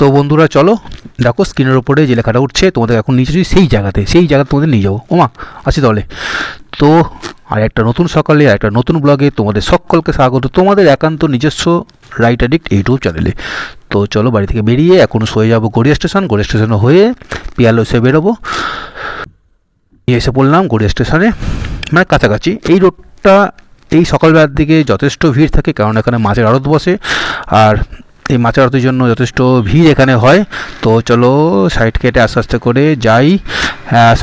তো বন্ধুরা, চলো দেখো স্ক্রিনের ওপরে যে লেখাটা উঠছে, তোমাদের এখন নিচে যদি সেই জায়গাতে সেই জায়গাতে তোমাদের নিয়ে যাব। ওমা আছি তাহলে। তো আর একটা নতুন সকালে আর একটা নতুন ব্লগে তোমাদের সকলকে স্বাগত। তোমাদের একান্ত নিজস্ব রাইট অ্যাডিক্ট ইউটিউব চ্যানেলে তো চলো বাড়ি থেকে বেরিয়ে এখন শুয়ে যাব গড়িয়া স্টেশন গড়িয়া স্টেশনে হয়ে পিয়ালো এসে বেরোবো। নিয়ে এসে পড়লাম গড়িয়া স্টেশনে মানে কাছাকাছি। এই রোডটা এই সকালবেলার দিকে যথেষ্ট ভিড় থাকে, কারণ এখানে মাছের আড়ত বসে। আর এই মাছের আড়তের জন্য যথেষ্ট ভিড় এখানে হয়। তো চলো সাইড কেটে আস্তে আস্তে করে যাই।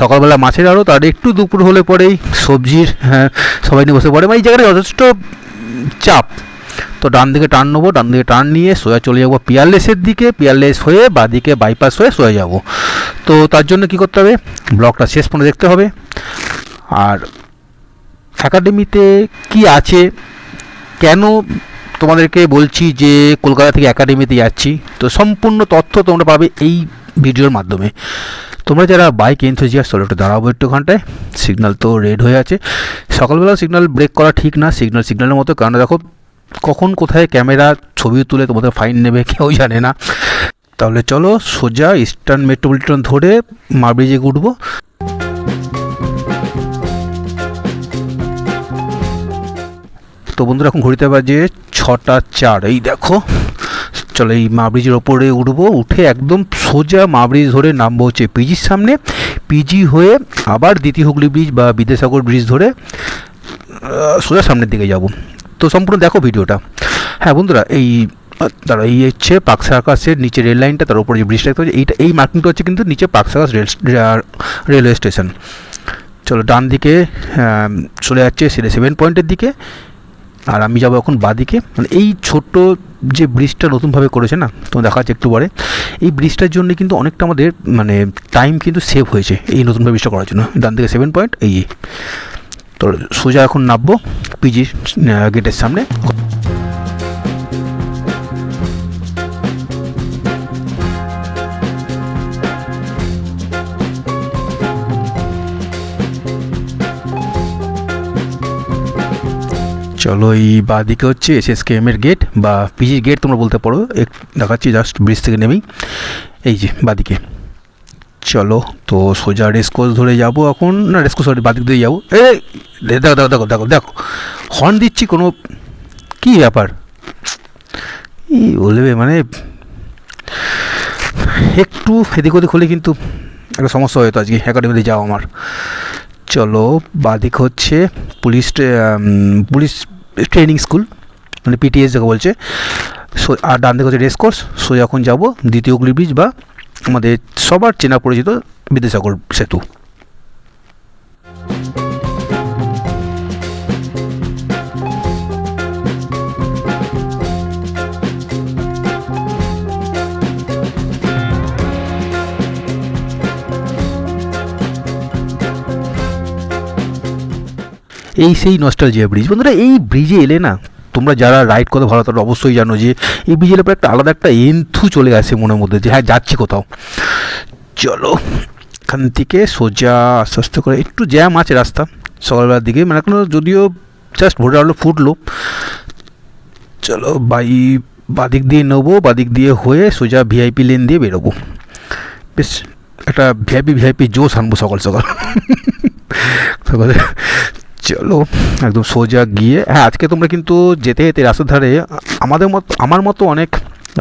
সকালবেলা মাছের আড়ত আর একটু দুপুর হলে পরেই সবজির হ্যাঁ, সবাই নিয়ে বসে পড়ে। মানে এই জায়গাটা যথেষ্ট চাপ। তো ডান দিকে টার্ন নেব ডান দিকে টার্ন নিয়ে সোজা চলে যাব পিয়ারলেসের দিকে। পিয়ারলেস হয়ে বাদিকে বাইপাস হয়ে সোজা যাব। তো তার জন্য কি করতে হবে? ব্লগটা শেষ পর্যন্ত দেখতে হবে। আর একাডেমিতে কি আছে? কেন তোমাদেরকে বলছি যে কলকাতা থেকে একাডেমিতে যাচ্ছি, তো সম্পূর্ণ তথ্য তোমরা পাবে এই ভিডিওর মাধ্যমে। তোমরা যারা বাইক এনথোজিয়াস চলো একটু দাঁড়াবো একটুখানটায়। সিগনাল তো রেড হয়ে আছে। সকালবেলা সিগনাল ব্রেক করা ঠিক না সিগনাল সিগনালের মতো, কারণ দেখো, কখন কোথায় ক্যামেরা ছবি তুলে তোমাদের ফাইন নেবে কেউ জানে না। তাহলে চলো সোজা ইস্টার্ন মেট্রোপলিটন ধরে মাব্রিজে উঠবো। তো বন্ধুরা, এখন ঘড়িতে বাজে ছটা চার। এই দেখো, চলো এই মা ব্রিজের ওপরে উঠবো, উঠে একদম সোজা মা ব্রিজ ধরে নামবো হচ্ছে পিজির সামনে। পিজি হয়ে আবার দ্বিতীয় হুগলি ব্রিজ বা বিদ্যাসাগর ব্রিজ ধরে সোজা সামনের দিকে যাব। তো সম্পূর্ণ দেখো ভিডিওটা। হ্যাঁ বন্ধুরা, এই তারা এই হচ্ছে পাক সার্কাসের নিচে রেল লাইনটা, তার উপরে যে ব্রিজটা দেখতে এইটা, এই মার্কিংটা হচ্ছে কিন্তু নিচে পাক সার্কাস রেল রেলওয়ে স্টেশন। চলো ডান দিকে চলে যাচ্ছে সেভেন পয়েন্টের দিকে। আর আমি যাব এখন বাদিকে। মানে এই ছোট্ট যে ব্রিজটা নতুনভাবে করেছে না তো দেখা যাচ্ছে একটু পরে, এই ব্রিজটার জন্য কিন্তু অনেকটা আমাদের মানে টাইম কিন্তু সেভ হয়েছে এই নতুনভাবে ব্রিজটা করার জন্য। ডান থেকে সেভেন পয়েন্ট এই তো সোজা এখন নামবো পিজি গেটের সামনে। চলো এই বাদিকে হচ্ছে এস এস এর গেট বা পিজির গেট তোমরা বলতে পারো। এক দেখাচ্ছি জাস্ট ব্রিজ থেকে নেমেই। এই যে বাদিকে। চলো, তো সোজা রেসকোর্স ধরে যাব এখন। না রেসকোর্স সরি বাদিক দিয়ে যাব। এই দেখো দেখো দেখো দেখো দেখো। হর্ন দিচ্ছি কোনো কী ব্যাপার? এই বলবে মানে একটু এদিক ওদিক হলে কিন্তু একটা সমস্যা হয়তো আজকে। একাডেমিতে যাওয়া আমার। চলো, বাদিক হচ্ছে পুলিশ পুলিশ ট্রেনিং স্কুল মানে পিটিএস যাকে বলছে। সো, আর ডান দিকে হচ্ছে রেস কোর্স। সো, এখন যাব দ্বিতীয় ব্রিজ বা আমাদের সবার চেনা পরিচিত বিদ্যাসাগর সেতু। এই সেই নস্টালজিয়া ব্রিজ বন্ধুরা, এই ব্রিজে এলে না, তোমরা যারা রাইড করতে ভালো তারা অবশ্যই জানো যে এই ব্রিজের এলে পরে একটা আলাদা একটা এন্থু চলে আসে মনের মধ্যে যে হ্যাঁ যাচ্ছি কোথাও। চলো, এখান থেকে সোজা আস্তে আস্তে করে একটু জ্যাম আছে রাস্তা, সকালবেলার দিকে। মানে এখনও যদিও জাস্ট ভোরের আলো ফুটলো। চলো, বাই, বাদিক দিয়ে নেব, বাদিক দিয়ে হয়ে সোজা ভিআইপি লেন দিয়ে বেরোবো। বেশ, একটা ভিআইপি ভিআইপি জোশ আনব সকাল সকাল। সকালে চলো, একদম সোজা গিয়ে হ্যাঁ আজকে তোমরা কিন্তু যেতে যেতে রাস্তার ধারে, আমাদের মতো, আমার মতো অনেক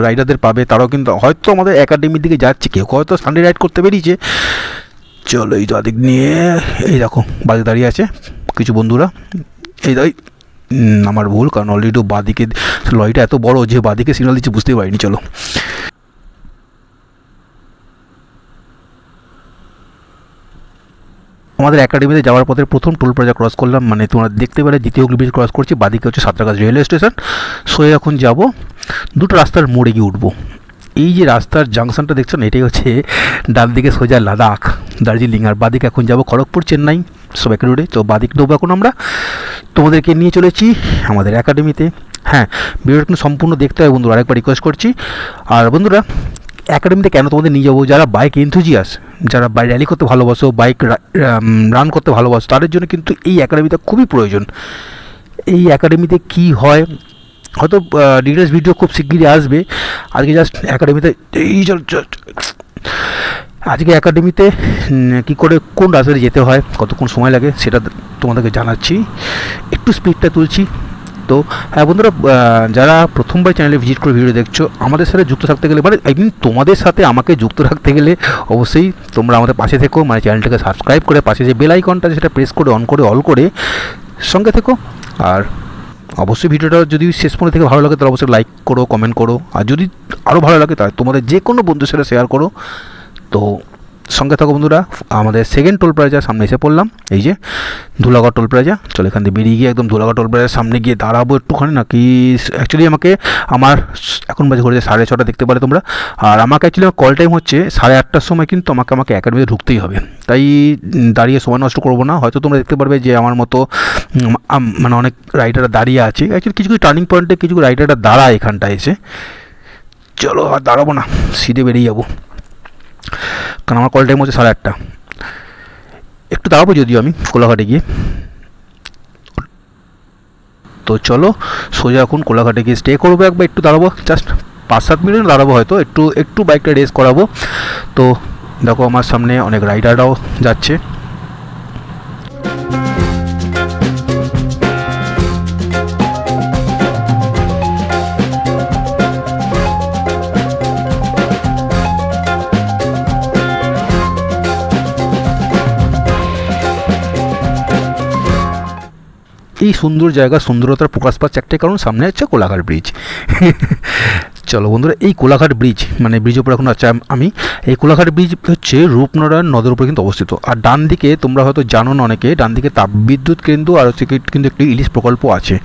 রাইডারদের পাবে, তারাও কিন্তু, হয়তো আমাদের একাডেমির দিকে যাচ্ছে, কেউ হয়তো সানডে রাইড করতে বেরিয়েছে। চলো, এই দাদিক নিয়ে, এই দেখো বাদিক দাঁড়িয়ে আছে, কিছু বন্ধুরা। এই দাই আমার ভুল, কারণ অলরেডি বাদিকে, লরিটা এত বড় যে বাদিকে সিগন্যাল দিচ্ছে, বুঝতেই পারিনি, চলো। আমাদের একাডেমিতে যাওয়ার পথে প্রথম টোল প্লাজা ক্রস করলাম মানে তোমরা দেখতে পেলে দ্বিতীয় ব্রিজ ক্রস করছি, বাদিকে হচ্ছে সাঁতরাগাছ রেলওয়ে স্টেশন সয়ে এখন যাব, দুটো রাস্তার মোড়ে গিয়ে উঠবো। এই যে রাস্তার জাংশনটা দেখছ না, এটাই হচ্ছে ডান দিকে সোজা লাদাখ, দার্জিলিং, আর বাদিক এখন যাব খড়গপুর, চেন্নাই সব রোডে তো বাদিক দেবো এখন আমরা। তোমাদেরকে নিয়ে চলেছি আমাদের একাডেমিতে হ্যাঁ ভিডিওটা সম্পূর্ণ দেখতে হবে বন্ধুরা, আরেকবার রিকোয়েস্ট করছি। আর বন্ধুরা একাডেমিতে কেন তোমাদের নিয়ে যাব? যারা বাইক এনথুজিয়াস যারা বাই র্যালি করতে ভালোবাসো বাইক রান করতে ভালোবাসো, তাদের জন্য কিন্তু এই একাডেমিটা খুবই প্রয়োজন। এই অ্যাকাডেমিতে কি হয়? হয়তো ডিটেলস ভিডিও খুব শিগগিরই আসবে। আজকে জাস্ট অ্যাকাডেমিতে এই। আজকে অ্যাকাডেমিতে কী করে, কোন রাস্তায় যেতে হয়, কতক্ষণ সময় লাগে, সেটা তোমাদেরকে জানাচ্ছি। একটু স্পিডটা তুলছি। তো হ্যাঁ বন্ধুরা যারা প্রথমবার চ্যানেলে ভিজিট করে ভিডিও দেখছ, আমাদের সাথে যুক্ত থাকতে গেলে মানে মিন তোমাদের সাথে আমাকে যুক্ত রাখতে গেলে অবশ্যই তোমরা আমাদের পাশে থেকো মানে চ্যানেলটাকে সাবস্ক্রাইব করে পাশে যে বেল আইকনটা সেটা প্রেস করে অন করে অল করে সঙ্গে থেকো। আর অবশ্যই ভিডিওটা যদি শেষ পর্যন্ত থেকে ভালো লাগে, তাহলে অবশ্যই লাইক করো কমেন্ট করো। আর যদি আরও ভালো লাগে, তাহলে তোমাদের যে কোনো বন্ধুর সাথে শেয়ার করো। তো সঙ্গে থাকো বন্ধুরা, আমাদের সেকেন্ড টোল প্লাজার সামনে এসে পড়লাম, এই যে ধুলাগড় টোল প্লাজা চলো এখান থেকে বেরিয়ে গিয়ে একদম ধুলাগড় টোল প্লাজার সামনে গিয়ে দাঁড়াবো একটুখানি, নাকি অ্যাকচুয়ালি আমাকে, আমার এখন বাজে ঘুরেছে সাড়ে ছটা দেখতে পারে তোমরা, আর আমাকে অ্যাকচুয়ালি কল টাইম হচ্ছে সাড়ে আটটার সময়, কিন্তু আমাকে আমাকে একাডেমিতে ঢুকতেই হবে। তাই দাঁড়িয়ে সময় নষ্ট করব না, হয়তো তোমরা দেখতে পারবে যে আমার মতো মানে অনেক রাইডাররা দাঁড়িয়ে আছে। অ্যাকচুয়ালি কিছু কিছু টার্নিং পয়েন্টে কিছু রাইডাররা দাঁড়ায় এখানটায় এসে। চলো আর দাঁড়াবো না সিটে বেরিয়ে যাব। কারণ আমার কল টাইম হচ্ছে সাড়ে আটটা। একটু দাঁড়াবো যদিও আমি কোলাঘাটে গিয়ে। তো চলো, সোজা এখন কোলাঘাটে গিয়ে স্টে করব একবার, একটু দাঁড়াবো জাস্ট পাঁচ সাত মিনিট দাঁড়াবো হয়তো, একটু একটু বাইকটা রেস করাবো। তো দেখো আমার সামনে অনেক রাইডাররাও যাচ্ছে। এই সুন্দর জায়গা, সুন্দরতার প্রকাশ পাচ্ছে একটাই কারণ, সামনে হচ্ছে কোলাঘাট ব্রিজ। চলো বন্ধুরা, এই কোলাঘাট ব্রিজ মানে ব্রিজ উপর এখন আছে আমি এই কোলাঘাট ব্রিজ হচ্ছে রূপনারায়ণ নদের উপরে কিন্তু অবস্থিত। আর ডান দিকে তোমরা হয়তো জানো না অনেকে, ডান দিকে তাপবিদ্যুৎ কেন্দ্র আর হচ্ছে কিন্তু একটি ইলিশ প্রকল্প আছে।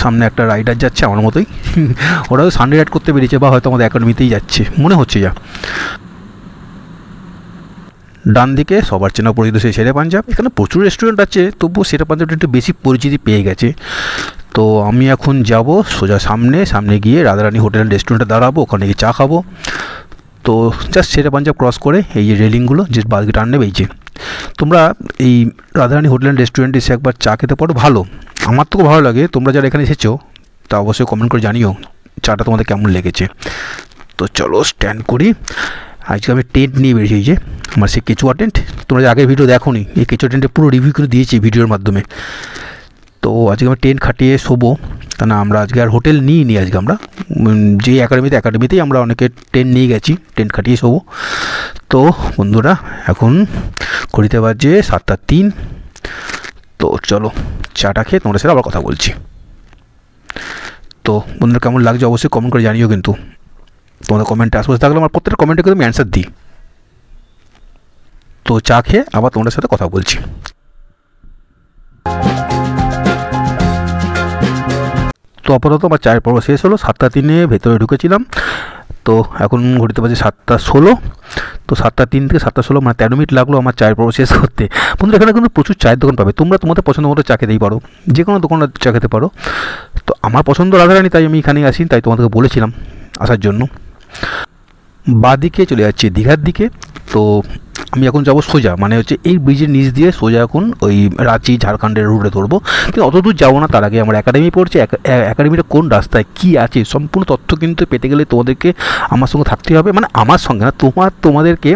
সামনে একটা রাইডার যাচ্ছে আমার মতোই। ওরাও সানডে রাইড করতে বেরিয়েছে বা হয়তো আমাদের একাডেমিতেই যাচ্ছে। মনে হচ্ছে যা। ডান দিকে সবার চেনা পরিচিত সেই শেরে পাঞ্জাব। এখানে প্রচুর রেস্টুরেন্ট আছে, তবুও শেরে পাঞ্জাবটা একটু বেশি পরিচিতি পেয়ে গেছে। তো আমি এখন যাব সোজা সামনে সামনে গিয়ে রাধারানী হোটেল রেস্টুরেন্টে দাঁড়াবো, ওখানে গিয়ে চা খাব। তো জাস্ট শেরে পাঞ্জাব ক্রস করে এই যে রেলিংগুলো যে বাদিকে টার্ন নেবে, এই যে। তোমরা এই রাধারানী হোটেল অ্যান্ড রেস্টুরেন্টে এসে একবার চা খেতে পারো, ভালো। আমার তো খুব ভালো লাগে, তোমরা যারা এখানে এসেছ, তা অবশ্যই কমেন্ট করে জানিও, চাটা তোমাদের কেমন লেগেছে। তো চলো স্ট্যান্ড করি। আজকে আমি টেন্ট নিয়ে বেরিয়েছি যে, আমার সেই কেঁচুয়া টেন্ট তোমরা যে আগের ভিডিও দেখো নি এই কেঁচুয়া টেন্টে পুরো রিভিউ করে দিয়েছি ভিডিওর মাধ্যমে। তো আজকে আমি টেন্ট খাটিয়ে শোবো। তা না আমরা আজকে আর হোটেল নিই নি আজকে আমরা। যে একাডেমিতে একাডেমিতেই আমরা অনেকে টেন্ট নিয়ে গেছি টেন্ট খাটিয়ে শোবো। তো বন্ধুরা, এখন ঘড়িতে বাজে সাতটা তিন। তো চলো, চাটা খেয়ে তোমাদের সাথে আবার কথা বলছি। তো বন্ধুরা, কেমন লাগছে অবশ্যই কমেন্ট করে জানিও কিন্তু। তোমাদের কমেন্টে আশেপাশে থাকলে আমার প্রত্যেকটা কমেন্টে কিন্তু আমি অ্যান্সার দিই। তো চা খেয়ে আবার তোমাদের সাথে কথা বলছি। তো আপাতত আমার চায়ের পর্ব শেষ হলো। সাতটা তিনে ভেতরে ঢুকেছিলাম। তো এখন ঘড়িতে বাজে সাতটা ষোলো। তো সাতটা তিন থেকে সাতটা ষোলো মানে তেরো মিনিট লাগল আমার চায়ের পর্ব শেষ করতে। বন্ধুরা, এখানে কিন্তু প্রচুর চায়ের দোকান পাবে। তোমরা তোমাদের পছন্দ মতো চা খেতেই পারো। যে কোনো দোকানে চা খেতে পারো। তো আমার পছন্দ রাধারানি, তাই আমি এখানেই আসি, তাই তোমাদেরকে বলেছিলাম আসার জন্য। বাদিকে চলে যাচ্ছি দীঘার দিকে। তো আমি এখন যাব সোজা মানে হচ্ছে এই ব্রিজের নিচ দিয়ে সোজা এখন ওই রাঁচি, ঝাড়খণ্ডের রুটে ধরবো। কিন্তু অত দূর যাব না, তার আগে আমার একাডেমি পড়ছে। একাডেমিটা কোন রাস্তায়, কি আছে, সম্পূর্ণ তথ্য কিন্তু পেতে গেলে তোমাদেরকে আমার সঙ্গে থাকতে হবে। মানে আমার সঙ্গে না, তোমার, তোমাদেরকে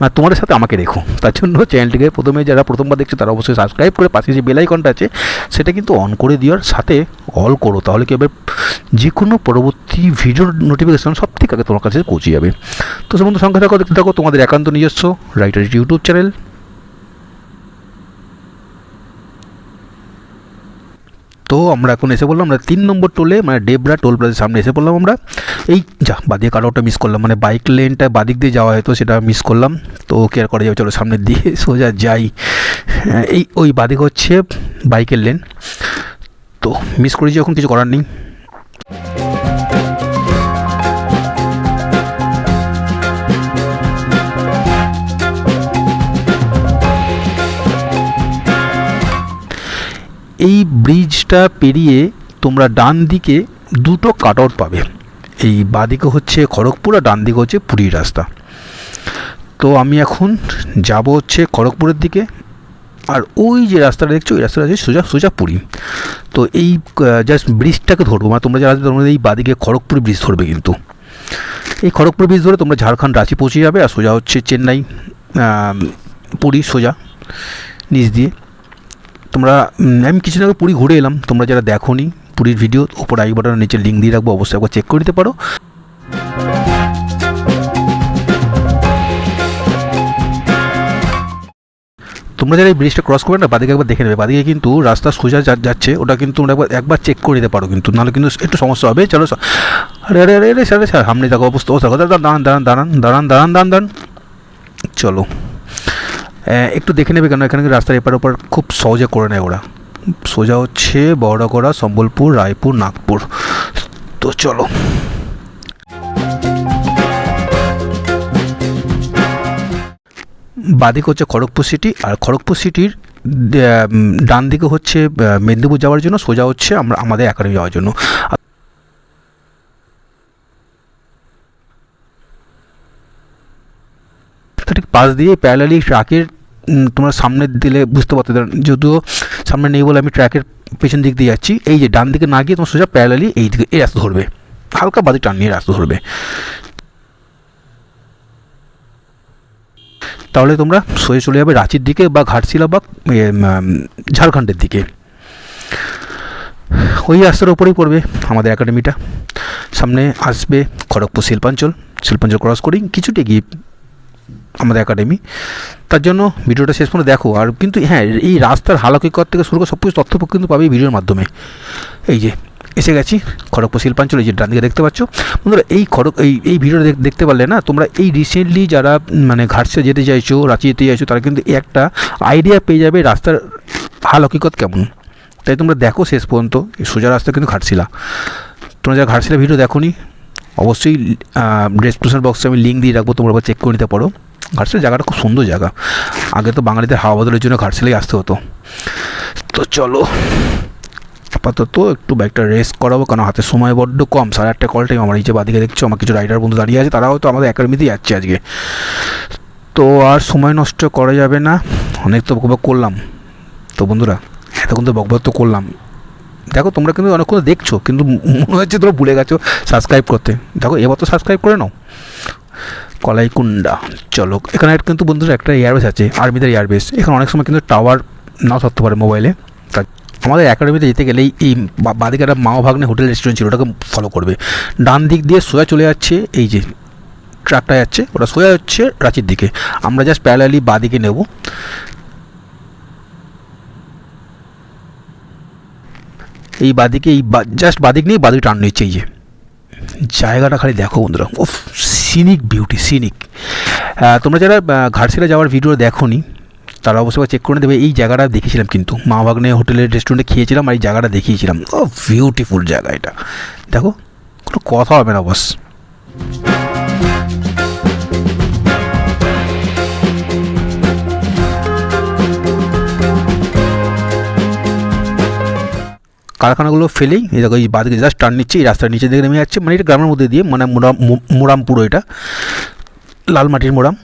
মানে তোমাদের সাথে আমাকে দেখো। তার জন্য চ্যানেলটিকে প্রথমে যারা প্রথমবার দেখছে, তারা অবশ্যই সাবস্ক্রাইব করে পাশে যে বেলাইকনটা আছে, সেটা কিন্তু অন করে দেওয়ার সাথে অল করো। তাহলে কি হবে? যে কোনো পরবর্তী ভিডিওর নোটিফিকেশান সব থেকে আগে তোমার কাছে পৌঁছে যাবে। তো সে বন্ধু সংখ্যা থাকো, দেখতে থাকো। তোমাদের একান্ত নিজস্ব রাইটার ইউটিউব চ্যানেল তো আমরা এখন এসে বললাম আমরা তিন নম্বর টোলে মানে ডেবরা টোল প্লাজার সামনে এসে পড়লাম আমরা। এই যা বাদিকে কাটাওটা মিস করলাম মানে বাইক লেনটা বাদিক দিয়ে যাওয়া হয়তো সেটা মিস করলাম। তো কে আর করা যাবে চলো সামনের দিয়ে সোজা যাই। হ্যাঁ, এই ওই বাদিক হচ্ছে বাইকের লেন তো মিস করেছি এখন কিছু করার নেই। এই ব্রিজটা পেরিয়ে তোমরা ডান দিকে দুটো কাট আউট পাবে। এই বাদিকে হচ্ছে খড়গপুর আর ডান দিকে হচ্ছে পুরীর রাস্তা। তো আমি এখন যাব হচ্ছে খড়গপুরের দিকে। আর ওই যে রাস্তাটা দেখছ, ওই রাস্তাটা আছে সোজা সোজা পুরী। তো এই জাস্ট ব্রিজটাকে ধরবো মানে তোমরা যারা তোমরা এই বাদিকে খড়গপুর ব্রিজ ধরবে কিন্তু। এই খড়গপুর ব্রিজ ধরে তোমরা ঝাড়খণ্ড, রাঁচি পৌঁছে যাবে, আর সোজা হচ্ছে চেন্নাই পুরী সোজা, নিচ দিয়ে। তোমরা আমি কিছুদিন আগে পুরী ঘুরে এলাম। তোমরা যারা দেখো নি পুরীর ভিডিও ওপর আই বাটনের নিচে লিঙ্ক দিয়ে রাখব অবশ্যই একবার চেক করে নিতে পারো। তোমরা যারা এই ব্রিজটা ক্রস করবে না বাদিকে একবার দেখে নেবে। বাদিকে কিন্তু রাস্তা সোজা যাচ্ছে ওটা কিন্তু তোমরা একবার একবার চেক করে নিতে পারো কিন্তু। নাহলে কিন্তু একটু সমস্যা হবে। চলো আরে আরে আরে আরে স্যার স্যার সামনে দেখো অবস্থা অবস্থা কথা দাঁড়ান দাঁড়ান দাঁড়ান দাঁড়ান দাঁড়ান দাঁড়ান। দাঁড়ান চলো। আহ, একটু দেখে নেবে কেন? এখানে রাস্তার এপার ওপার খুব সহজে করে নেয় ওরা। সোজা হচ্ছে বড়গড়া, সম্বলপুর, রায়পুর, নাগপুর। তো চলো। বাদিকে হচ্ছে খড়গপুর সিটি আর খড়গপুর সিটির ডান দিকে হচ্ছে মেদিনীপুর যাওয়ার জন্য, সোজা হচ্ছে আমরা, আমাদের একাডেমি যাওয়ার জন্য। ঠিক পাশ দিয়ে প্যারালালি ট্রাকের তোমরা সামনে দিলে বুঝতে পারতে যদিও সামনে নেই বলে আমি ট্র্যাকের পেছন দিক দিয়ে যাচ্ছি, এই যে ডান দিকে না গিয়ে তোমার সোজা প্যারালালি এই দিকে, এই রাস্তা ধরবে। হালকা বাদি টান নিয়ে রাস্তা ধরবে। তাহলে তোমরা সোজা চলে যাবে রাঁচির দিকে বা ঘাটশিলা বা ঝাড়খণ্ডের দিকে। ওই রাস্তার ওপরেই পড়বে আমাদের একাডেমিটা সামনে আসবে খড়গপুর শিল্পাঞ্চল। শিল্পাঞ্চল ক্রস করেই কিছুটা গিয়ে আমাদের একাডেমি তার জন্য ভিডিওটা শেষ পর্যন্ত দেখো। আর কিন্তু হ্যাঁ এই রাস্তার হালাকিকর থেকে শুরু করে সব কিছু তথ্য কিন্তু পাবে ভিডিওর মাধ্যমে। এই যে, এসে গেছি, খড়গপুর শিল্পাঞ্চল এই যে ডান দিকে দেখতে পাচ্ছ। বন্ধুরা, এই খড়গ, এই এই ভিডিওটা দেখ- দেখতে পারলে না, তোমরা এই রিসেন্টলি যারা মানে ঘাটসে যেতে চাইছো, রাঁচি যেতে চাইছো, তারা কিন্তু একটা আইডিয়া পেয়ে যাবে রাস্তার হাল হকিকত কেমন। তাই তোমরা দেখো শেষ পর্যন্ত সোজা রাস্তা কিন্তু ঘাটশিলা। তোমরা যারা ঘাটশিলা ভিডিও দেখো অবশ্যই ডেসক্রিপশন বক্সে আমি লিঙ্ক দিয়ে রাখব, তোমরা চেক করে নিতে পারো। ঘাটশিলা জায়গাটা খুব সুন্দর জায়গা। আগে তো বাঙালিদের হাওয়া বদলের জন্য ঘাটশিলাই আসতে হতো। তো চলো, আপাতত একটু বাইকটা রেস্ট করাবো কারণ হাতে সময় বড্ড কম, সাড়ে আটটা কল টাইম আমার এই যে বাদিকে দেখছ, আমার কিছু রাইডার বন্ধু দাঁড়িয়ে আছে, তারাও তো আমাদের একাডেমিতেই যাচ্ছে আজকে। তো আর সময় নষ্ট করা যাবে না, অনেক তো বকবক করলাম। তো বন্ধুরা, এতক্ষণ তো বকবক তো করলাম। দেখো তোমরা কিন্তু অনেকক্ষণ দেখছ, কিন্তু মনে হচ্ছে তোমরা ভুলে গেছো সাবস্ক্রাইব করতে। দেখো, এবার তো সাবস্ক্রাইব করে নাও। কলাইকুন্ডা। চলো, এখানে কিন্তু বন্ধুরা একটা এয়ারবেস আছে আর্মিদের এয়ারবেস এখানে অনেক সময় কিন্তু টাওয়ার নাও থাকতে পারে মোবাইলে তা আমাদের একাডেমিতে যেতে গেলেই এই বাদিকে একটা মাও ভাগ্নে হোটেল রেস্টুরেন্ট ছিল, ওটাকে ফলো করবে। ডান দিক দিয়ে সোজা চলে যাচ্ছে এই যে ট্রাকটা যাচ্ছে, ওটা সোজা হচ্ছে রাঁচির দিকে। আমরা জাস্ট প্যারালালি বাদিকে নেব। এই বাদিকে, এই জাস্ট বাদিক নিয়ে বাদিকে টান নিচ্ছে এই যে। জায়গাটা খালি দেখো বন্ধুরা ও সিনিক বিউটি সিনিক তোমরা যারা ঘাটশিলা যাওয়ার ভিডিও দেখো নি তারা অবশ্যই চেক করে দেবে এই জায়গাটা দেখেছিলাম কিন্তু। মা ভাগ্নে হোটেলের রেস্টুরেন্টে খেয়েছিলাম আর এই জায়গাটা দেখিয়েছিলাম। ও বিউটিফুল জায়গা এটা। দেখো, কোনো কথা হবে না বস কারখানাগুলো ফেলেই দেখো, এই বাদিকে জাস্ট টার্ন নিচ্ছে, এই রাস্তার নিচে দিকে নেমে যাচ্ছে মানে এটা গ্রামের মধ্যে দিয়ে মানে মোরাম মো- মোরাম পুরো এটা, লাল মাটির মোরাম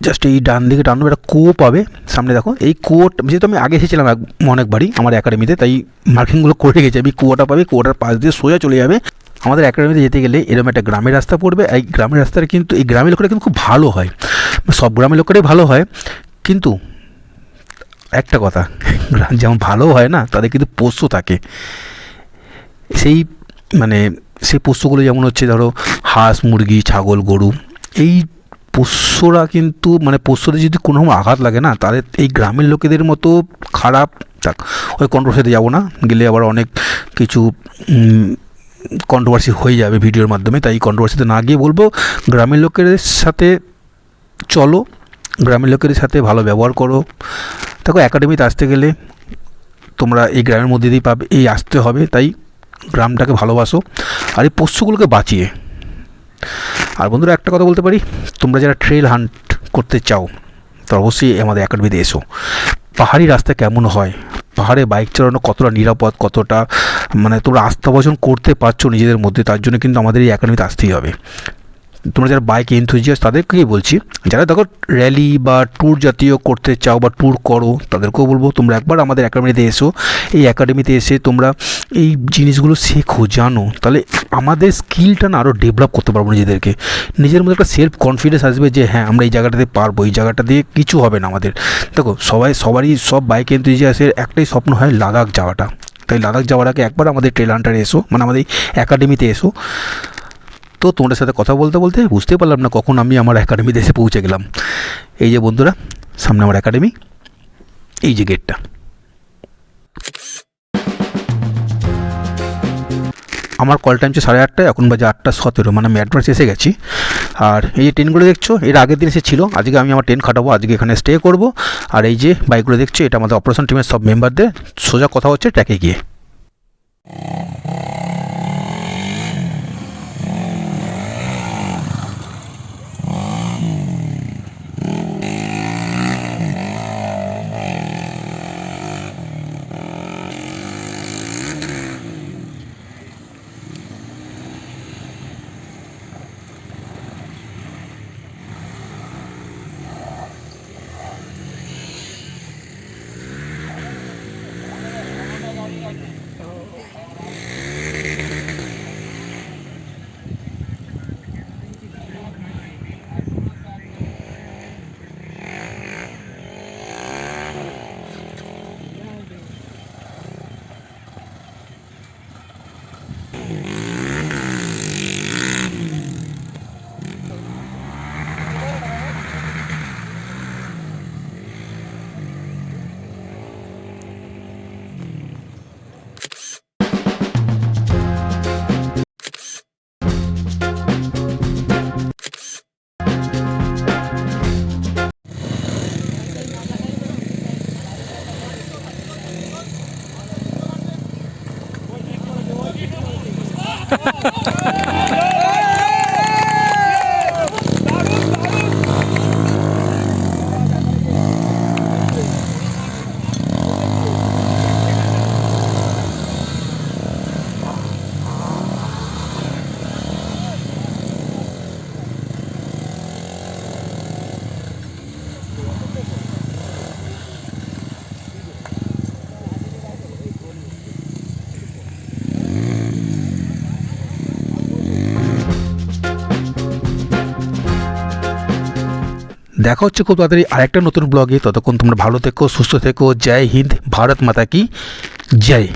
জাস্ট এই ডান দিকে টানবে একটা কুয়ো পাবে, সামনে দেখো, এই কুয়োটা, যেহেতু আমি আগে এসেছিলাম অনেকবারই আমার একাডেমিতে তাই মার্কিংগুলো করে রেখেছি, আমি কুয়োটা পাবে, কুয়োটার পাশ দিয়ে সোজা চলে যাবে। আমাদের একাডেমিতে যেতে গেলে এরকম একটা গ্রামের রাস্তা পড়বে এই গ্রামের রাস্তাটা কিন্তু, এই গ্রামের লোকেরা কিন্তু খুব ভালো হয়। সব গ্রামের লোকেরাই ভালো হয়, কিন্তু একটা কথা, যেমন ভালো হয় না তাদের কিন্তু পোষ্য থাকে। সেই মানে সেই পোষ্যগুলো যেমন হচ্ছে, ধরো, হাঁস, মুরগি, ছাগল, গরু, এই পোষ্যরা কিন্তু মানে পোষ্যদের যদি কোনো আঘাত লাগে না তাদের এই গ্রামের লোকেদের মতো খারাপ থাক ওই কন্ট্রোভার্সিতে যাব না। গেলে আবার অনেক কিছু কন্ট্রোভার্সি হয়ে যাবে ভিডিওর মাধ্যমে। তাই কন্ট্রোভার্সিতে না গিয়ে বলব, গ্রামের লোকের সাথে চলো, গ্রামের লোকের সাথে ভালো ব্যবহার করো। দেখো একাডেমিতে আসতে গেলে তোমরা এই গ্রামের মধ্যে দিয়েই পাবে, এই আসতে হবে, তাই গ্রামটাকে ভালোবাসো আর এই পশুগুলোকে বাঁচিয়ে। আর বন্ধুরা, একটা কথা বলতে পারি, তোমরা যারা ট্রেল হান্ট করতে চাও, তো অবশ্যই আমাদের একাডেমিতে এসো। পাহাড়ি রাস্তা কেমন হয়? পাহাড়ে বাইক চালানো কতটা নিরাপদ, কতটা মানে তোমরা আস্থা করতে পারছ নিজেদের মধ্যে, তার জন্য কিন্তু আমাদের এই একাডেমিতে আসতেই হবে। তোমরা যারা বাইক এনথুজিয়াস তাদেরকেই বলছি, যারা দেখো র্যালি বা ট্যুর জাতীয় করতে চাও বা ট্যুর করো, তাদেরকেও বলব, তোমরা একবার আমাদের একাডেমিতে এসো। এই একাডেমিতে এসে তোমরা এই জিনিসগুলো শেখো, জানো। তাহলে আমাদের স্কিলটা না আরও ডেভেলপ করতে পারব নিজেদেরকে। নিজের মধ্যে একটা সেলফ কনফিডেন্স আসবে যে হ্যাঁ আমরা এই জায়গাটাতে পারব, এই জায়গাটা দিয়ে কিছু হবে না আমাদের। দেখো, সবাই, সবারই সব বাইক এনথুজিয়াসের একটাই স্বপ্ন হয় লাদাখ যাওয়াটা। তাই লাদাখ যাওয়ার আগে একবার আমাদের ট্রেল হান্টারে এসো মানে আমাদের একাডেমিতে এসো। তো তোমাদের সাথে কথা বলতে বলতে বুঝতে পারলাম না কখন আমি আমার একাডেমিতে এসে পৌঁছে গেলাম। এই যে বন্ধুরা, সামনে আমার একাডেমি এই যে গেটটা আমার কল টাইম হচ্ছে সাড়ে আটটায়, এখন বাজে আটটা সতেরো মানে আমি অ্যাডভান্স এসে গেছি। আর এই যে ট্রেনগুলো দেখছ, এর আগের দিন এসে ছিল আজকে আমি আমার ট্রেন খাটাবো, আজকে এখানে স্টে করব। আর এই যে বাইকগুলো দেখছ, এটা আমাদের অপারেশন টিমের সব মেম্বারদের সোজা কথা হচ্ছে ট্র্যাকে গিয়ে। দেখা হচ্ছে খুব তাড়াতাড়ি আরেকটা নতুন ব্লগে ততক্ষণ তোমরা ভালো থেকো, সুস্থ থেকো। জয় হিন্দ, ভারত মাতা কি। জয়।